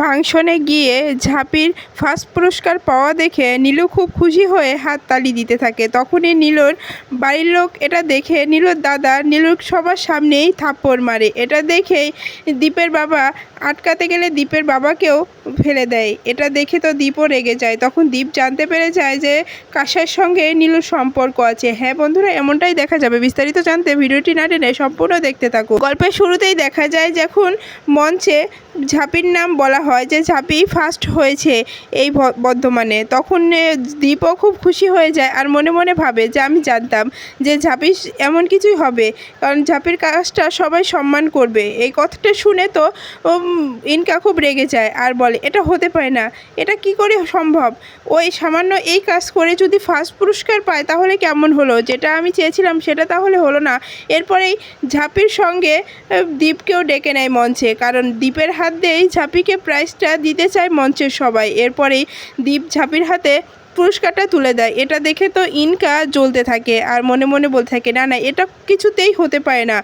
ফাংশনে গিয়ে ঝাঁপির ফার্স্ট পুরস্কার পাওয়া দেখে নীলু খুব খুশি হয়ে হাত তালি দিতে থাকে। তখনই নীলুর বাড়ির লোক এটা দেখে, নীলুর দাদা, নীলুর সবার সামনেই থাপ্পড় মারে। এটা দেখেই দ্বীপের বাবা আটকাতে গেলে দ্বীপের বাবাকেও ফেলে দেয়। এটা দেখে তো দীপও রেগে যায়। তখন দীপ জানতে পেরে যায় যে কাশার সঙ্গে নীলুর সম্পর্ক আছে। হ্যাঁ বন্ধুরা, এমনটাই দেখা যাবে। বিস্তারিত জানতে ভিডিওটি না টেনে সম্পূর্ণ দেখতে থাকুন। গল্পের শুরুতেই দেখা যায় যখন মঞ্চে ঝাঁপির নাম বলা হয় যে ঝাঁপি ফার্স্ট হয়েছে এই বর্ধমানে। তখন দীপও খুব খুশি হয়ে যায় আর মনে মনে ভাবে যে আমি জানতাম যে ঝাঁপি এমন কিছুই হবে। কারণ ঝাঁপির কাজটা সবাই সম্মান করবে। এই কথাটা শুনে তো ইনকা খুব রেগে যায়। আর বলে এটা হতে পারে না। এটা কি করে সম্ভব? ওই সামান্য এই কাজ করে যদি ফার্স্ট পুরস্কার পায়, তাহলে কেমন হলো? যেটা আমি চেয়েছিলাম, সেটা তাহলে হলো না। এরপরেই ঝাপির সঙ্গে দ্বীপকেও ডেকে নেয় মঞ্চে। কারণ দ্বীপের হাত দিয়েই ঝাঁপিকে প্রাইজটা দিতে চায় মঞ্চের সবাই। এরপরেই দ্বীপ ঝাপির হাতে পুরস্কারটা তুলে দেয়। এটা দেখে তো ইনকা জ্বলতে থাকে আর মনে মনে বলতে থাকে, না না, এটা কিছুতেই হতে পারে না।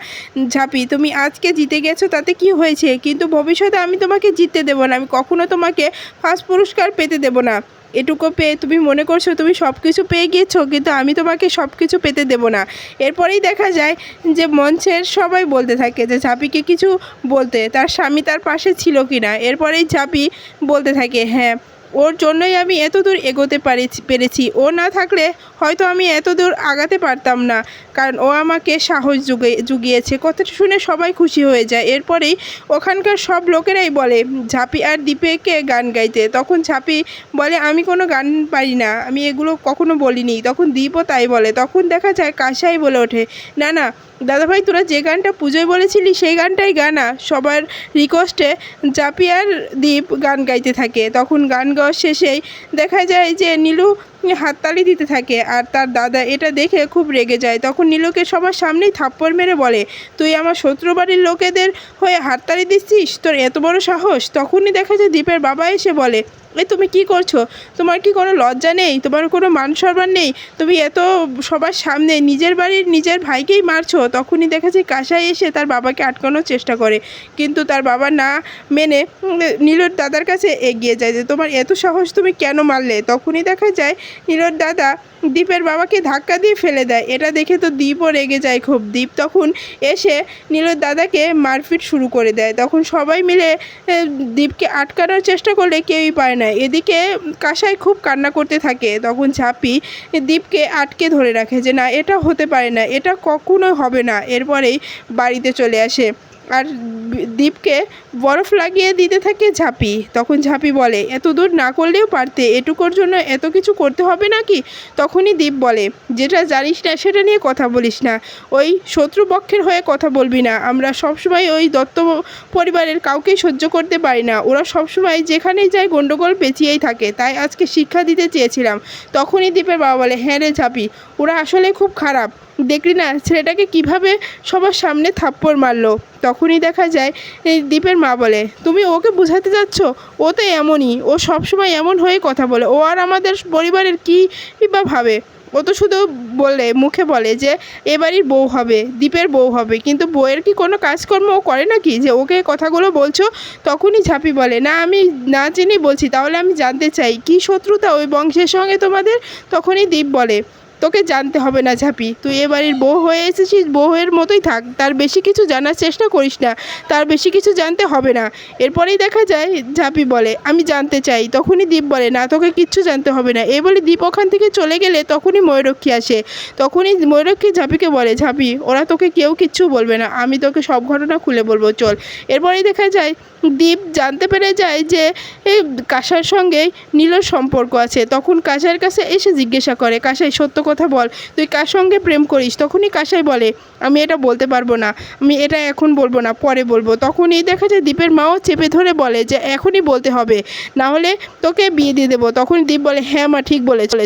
ঝাঁপি, তুমি আজকে জিতে গেছো, তাতে কি হয়েছে? কিন্তু ভবিষ্যতে আমি তোমাকে জিততে দেবো না, আমি কখনো তোমাকে ফার্স্ট পুরস্কার পেতে দেবো না। এটুকু পেয়ে তুমি মনে করছ তুমি সব কিছু পেয়ে গিয়েছো, কিন্তু আমি তোমাকে সব কিছু পেতে দেবো না। এরপরেই দেখা যায় যে মঞ্চের সবাই বলতে থাকে যে ঝাঁপিকে কিছু বলতে, তার স্বামী তার পাশে ছিল কি না এরপরেই ঝাঁপি বলতে থাকে হ্যাঁ ওর জন্যই আমি এত দূর এগোতে পারি পেরেছি। ও না থাকলে হয়তো আমি এত দূর আগাতে পারতাম না। কারণ ও আমাকে সাহস জুগে জুগিয়েছে কথাটা শুনে সবাই খুশি হয়ে যায়। এরপরেই ওখানকার সব লোকেরাই বলে, ঝাঁপি আর দীপেকে গান গাইতে। তখন ঝাঁপি বলে, আমি কোনো গান পারি না। আমি এগুলো কখনো বলিনি। তখন দীপও তাই বলে। তখন দেখা যায় কাশাই বলে ওঠে, না না, দাদাভাই, তোরা যে গানটা পুজোয় বলেছিলি সেই গানটাই গানা সবার রিকোয়েস্টে জাপি দ্বীপ গান গাইতে থাকে। তখন গান গাওয়ার শেষেই দেখা যায় যে নীলু হাততালি দিতে থাকে আর তার দাদা এটা দেখে খুব রেগে যায়। তখন নীলুকে সবার সামনেই থাপ্পড় মেরে বলে, তুই আমার শত্রু বাড়ির লোকেদের হয়ে হাততালি দিচ্ছিস? তোর এত বড় সাহস? তখনই দেখা যায় দীপের বাবা এসে বলে এ তুমি কি করছ? তোমার কি কোনো লজ্জা নেই? তোমার কোনো মান সম্মান নেই? তুমি এত সবার সামনে নিজের বাড়ির নিজের ভাইকেই মারছো, তখনই দেখা যায় কাসাই এসে তার বাবাকে আটকানোর চেষ্টা করে। কিন্তু তার বাবা না মেনে নীলুর দাদার কাছে এগিয়ে যায় যে, তোমার এত সাহস তুমি কেন মারলে? তখনই দেখা যায় নীলুর দাদা দীপের বাবাকে ধাক্কা দিয়ে ফেলে দেয়। এটা দেখে তো দীপও রেগে যায় খুব। দীপ তখন এসে নীলুর দাদাকে মারপিট শুরু করে দেয়। তখন সবাই মিলে দীপকে আটকানোর চেষ্টা করলে কেউই পায় না। এদিকে কাসাই খুব কান্না করতে থাকে, তখন ঝাপি দীপকে আটকে ধরে রাখে যে, না, এটা হতে পারে না, এটা কখনো হবে না। এরপরেই বাড়িতে চলে আসে। আর দীপকে বরফ লাগিয়ে দিতে থাকে ঝাঁপি। তখন ঝাঁপি বলে, এত দূর না করলেও পারতে, এটুকুর জন্য এত কিছু করতে হবে নাকি? তখনই দীপ বলে, যেটা জানিস না, সেটা নিয়ে কথা বলিস না। ওই শত্রুপক্ষের হয়ে কথা বলবি না। আমরা সবসময় ওই দত্ত পরিবারের কাউকেই সহ্য করতে পারি না। ওরা সবসময় যেখানেই যায় গণ্ডগোল পেঁচিয়েই থাকে। তাই আজকে শিক্ষা দিতে চেয়েছিলাম। তখনই দীপের বাবা বলে হ্যাঁ রে ঝাঁপি, ওরা আসলে খুব খারাপ। দেখলি না? ছেলেটাকে কীভাবে সবার সামনে থাপ্পড় মারলো? তখনই দেখা যায়, এই দীপের মা বলে, তুমি ওকে বোঝাতে যাচ্ছ? ও তো এমনই। ও সবসময় এমন হয়ে কথা বলে। ও আর আমাদের পরিবারের কী বা ভাবে? ও তো শুধু বলে, মুখে বলে যে এবারই বউ হবে, দীপের বউ হবে। কিন্তু বউয়ের কি কোনো কাজকর্ম ও করে নাকি? যে ওকে কথাগুলো বলছো? তখনই ঝাঁপি বলে, না, আমি না জেনেই বলছি। তাহলে আমি জানতে চাই, কি শত্রুতা ওই বংশের সঙ্গে তোমাদের? তখনই দীপ বলে তোকে জানতে হবে না, ঝাঁপি। তুই এ বাড়ির বউ হয়ে এসেছিস, বউয়ের মতোই থাক। তার বেশি কিছু জানার চেষ্টা করিস না। তার বেশি কিছু জানতে হবে না। এরপরেই দেখা যায়, ঝাঁপি বলে, আমি জানতে চাই। তখনই দীপ বলে, না, তোকে কিচ্ছু জানতে হবে না। এই বলে দীপ ওখান থেকে চলে গেলে তখনই ময়ূরক্ষী আসে। তখনই ময়ূরক্ষী ঝাঁপিকে বলে, ঝাঁপি, ওরা তোকে কেউ কিচ্ছু বলবে না। আমি তোকে সব ঘটনা খুলে বলব, চল। এরপরেই দেখা যায়, দীপ জানতে পেরে যায় যে কাসার সঙ্গে নীলর সম্পর্ক আছে। তখন কাসার কাছে এসে জিজ্ঞাসা করে, কাসাই, সত্য কথা বল। তুই কার সঙ্গে প্রেম করিস? তখনই কাসাই বলে, আমি এটা বলতে পারব না। আমি এটা এখন বলব না, পরে বলব। তখন এই দেখা যায় দীপের মাও চেপে ধরে বলে যে, এখনই বলতে হবে। না হলে তোকে বিয়ে দিয়ে দেবো। তখন দীপ বলে হ্যাঁ মা, ঠিক বলে চলে